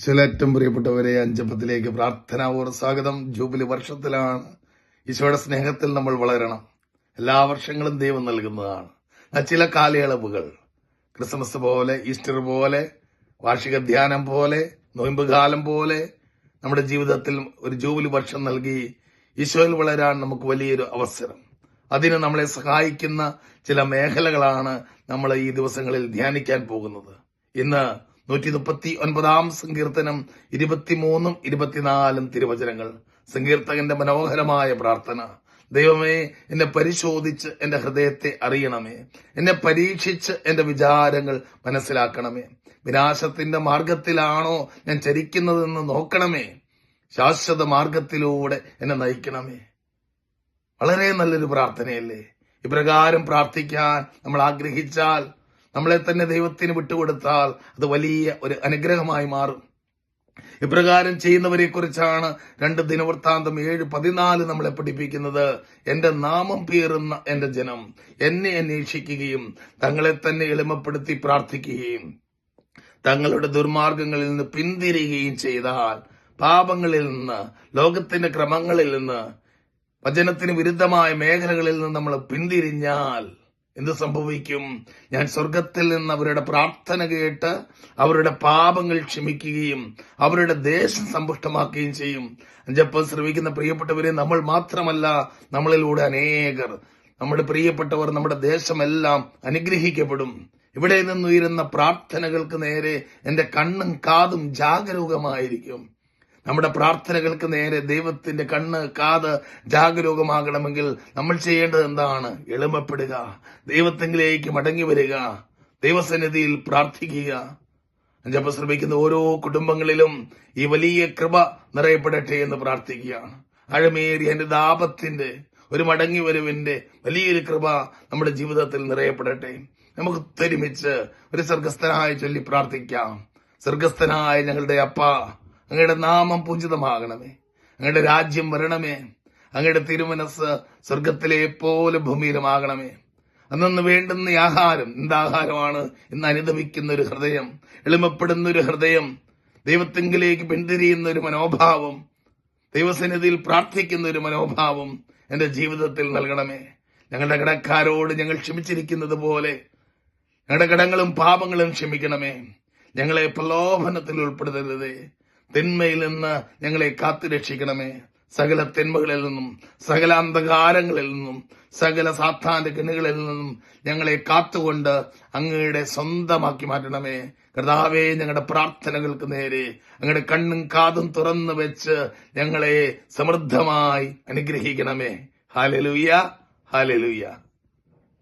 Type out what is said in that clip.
ഈശോയിലേറ്റവും പ്രിയപ്പെട്ടവരെ അഞ്ചപ്പത്തിലേക്ക് പ്രാർത്ഥനാപൂർവ സ്വാഗതം. ജൂബിലി വർഷത്തിലാണ് ഈശോയുടെ സ്നേഹത്തിൽ നമ്മൾ വളരണം. എല്ലാ വർഷങ്ങളും ദൈവം നൽകുന്നതാണ്. ചില കാലയളവുകൾ ക്രിസ്മസ് പോലെ ഈസ്റ്റർ പോലെ വാർഷിക ധ്യാനം പോലെ നോയമ്പ് കാലം പോലെ നമ്മുടെ ജീവിതത്തിൽ ഒരു ജൂബിലി വർഷം നൽകി ഈശോയിൽ വളരാൻ നമുക്ക് വലിയൊരു അവസരം. അതിന് നമ്മളെ സഹായിക്കുന്ന ചില മേഖലകളാണ് നമ്മൾ ഈ ദിവസങ്ങളിൽ ധ്യാനിക്കാൻ പോകുന്നത്. ഇന്ന് നൂറ്റി മുപ്പത്തി ഒൻപതാം സങ്കീർത്തനം ഇരുപത്തിമൂന്നും ഇരുപത്തിനാലും തിരുവചനങ്ങൾ. സങ്കീർത്തകന്റെ മനോഹരമായ പ്രാർത്ഥന. ദൈവമേ എന്നെ പരിശോധിച്ച് എന്റെ ഹൃദയത്തെ അറിയണമേ. എന്നെ പരീക്ഷിച്ച് എന്റെ വിചാരങ്ങൾ മനസ്സിലാക്കണമേ. വിനാശത്തിന്റെ മാർഗത്തിലാണോ ഞാൻ ചരിക്കുന്നതെന്ന് നോക്കണമേ. ശാശ്വത മാർഗത്തിലൂടെ എന്നെ നയിക്കണമേ. വളരെ നല്ലൊരു പ്രാർത്ഥനയല്ലേ? ഇപ്രകാരം പ്രാർത്ഥിക്കാൻ നമ്മൾ ആഗ്രഹിച്ചാൽ നമ്മളെ തന്നെ ദൈവത്തിന് വിട്ടുകൊടുത്താൽ അത് വലിയ ഒരു അനുഗ്രഹമായി മാറും. ഇപ്രകാരം ചെയ്യുന്നവരെ കുറിച്ചാണ് രണ്ട് ദിനവൃത്താന്തം ഏഴ് പതിനാല് നമ്മളെ പഠിപ്പിക്കുന്നത്. എന്റെ നാമം പേറുന്ന എന്റെ ജനം എന്നെ അന്വേഷിക്കുകയും തങ്ങളെ തന്നെ എളിമപ്പെടുത്തി പ്രാർത്ഥിക്കുകയും തങ്ങളുടെ ദുർമാർഗങ്ങളിൽ നിന്ന് പിന്തിരിയുകയും ചെയ്താൽ പാപങ്ങളിൽ നിന്ന് ലോകത്തിന്റെ ക്രമങ്ങളിൽ നിന്ന് വചനത്തിന് വിരുദ്ധമായ മേഖലകളിൽ നിന്ന് നമ്മൾ പിന്തിരിഞ്ഞാൽ എന്ത് സംഭവിക്കും? ഞാൻ സ്വർഗത്തിൽ നിന്ന് അവരുടെ പ്രാർത്ഥന കേട്ട് അവരുടെ പാപങ്ങൾ ക്ഷമിക്കുകയും അവരുടെ ദേശം സമ്പുഷ്ടമാക്കുകയും ചെയ്യും. അഞ്ചപ്പം ശ്രമിക്കുന്ന പ്രിയപ്പെട്ടവരെ നമ്മൾ മാത്രമല്ല നമ്മളിലൂടെ അനേകർ. നമ്മുടെ പ്രിയപ്പെട്ടവർ നമ്മുടെ ദേശമെല്ലാം അനുഗ്രഹിക്കപ്പെടും. ഇവിടെ നിന്നുയരുന്ന പ്രാർത്ഥനകൾക്ക് നേരെ എന്റെ കണ്ണും കാതും ജാഗരൂകമായിരിക്കും. നമ്മുടെ പ്രാർത്ഥനകൾക്ക് നേരെ ദൈവത്തിന്റെ കണ്ണ് കാത് ജാഗരൂകമാകണമെങ്കിൽ നമ്മൾ ചെയ്യേണ്ടത് എന്താണ്? എളിമപ്പെടുക. ദൈവത്തെങ്കിലേക്ക് മടങ്ങി വരിക. ദൈവസന്നിധിയിൽ പ്രാർത്ഥിക്കുക. അഞ്ചപ്പം ശ്രമിക്കുന്ന ഓരോ കുടുംബങ്ങളിലും ഈ വലിയ കൃപ നിറയപ്പെടട്ടെ എന്ന് പ്രാർത്ഥിക്കുകയാണ് അഴമേറിയ എന്റെ ദാപത്തിന്റെ ഒരു മടങ്ങി വരവിന്റെ വലിയൊരു കൃപ നമ്മുടെ ജീവിതത്തിൽ നിറയപ്പെടട്ടെ. നമുക്ക് ഒരുമിച്ച് ഒരു സ്വർഗസ്ഥനായി ചൊല്ലി പ്രാർത്ഥിക്കാം. സ്വർഗസ്ഥനായ ഞങ്ങളുടെ അപ്പ അങ്ങയുടെ നാമം പൂജിതമാകണമേ അങ്ങയുടെ രാജ്യം വരണമേ. അങ്ങയുടെ തിരുമനസ് സ്വർഗത്തിലെ പോലെ ഭൂമിയിലുമാകണമേ. അന്നു വേണ്ടുന്ന ആഹാരം എന്താഹാരമാണ് ഇന്ന് അനുദമിക്കുന്ന ഒരു ഹൃദയം എളിമപ്പെടുന്ന ഒരു ഹൃദയം ദൈവത്തെങ്കിലേക്ക് പിന്തിരിയുന്ന ഒരു മനോഭാവം ദൈവസന്നിധിയിൽ പ്രാർത്ഥിക്കുന്ന ഒരു മനോഭാവം എന്റെ ജീവിതത്തിൽ നൽകണമേ. ഞങ്ങളുടെ കടക്കാരോട് ഞങ്ങൾ ക്ഷമിച്ചിരിക്കുന്നത് പോലെ ഞങ്ങളുടെ കടങ്ങളും പാപങ്ങളും ക്ഷമിക്കണമേ. ഞങ്ങളെ പ്രലോഭനത്തിൽ ഉൾപ്പെടുത്തരുതേ. തിന്മയിൽ നിന്ന് ഞങ്ങളെ കാത്തു രക്ഷിക്കണമേ. സകല തിന്മകളിൽ നിന്നും സകല അന്ധകാരങ്ങളിൽ നിന്നും സകല സാത്താന്റെ കിണുകളിൽ നിന്നും ഞങ്ങളെ കാത്തുകൊണ്ട് അങ്ങയുടെ സ്വന്തമാക്കി മാറ്റണമേ. കർത്താവേ ഞങ്ങളുടെ പ്രാർത്ഥനകൾക്ക് നേരെ അങ്ങയുടെ കണ്ണും കാതും തുറന്നു വെച്ച് ഞങ്ങളെ സമൃദ്ധമായി അനുഗ്രഹിക്കണമേ. ഹാലലുയ്യ ഹാലലുയ്യ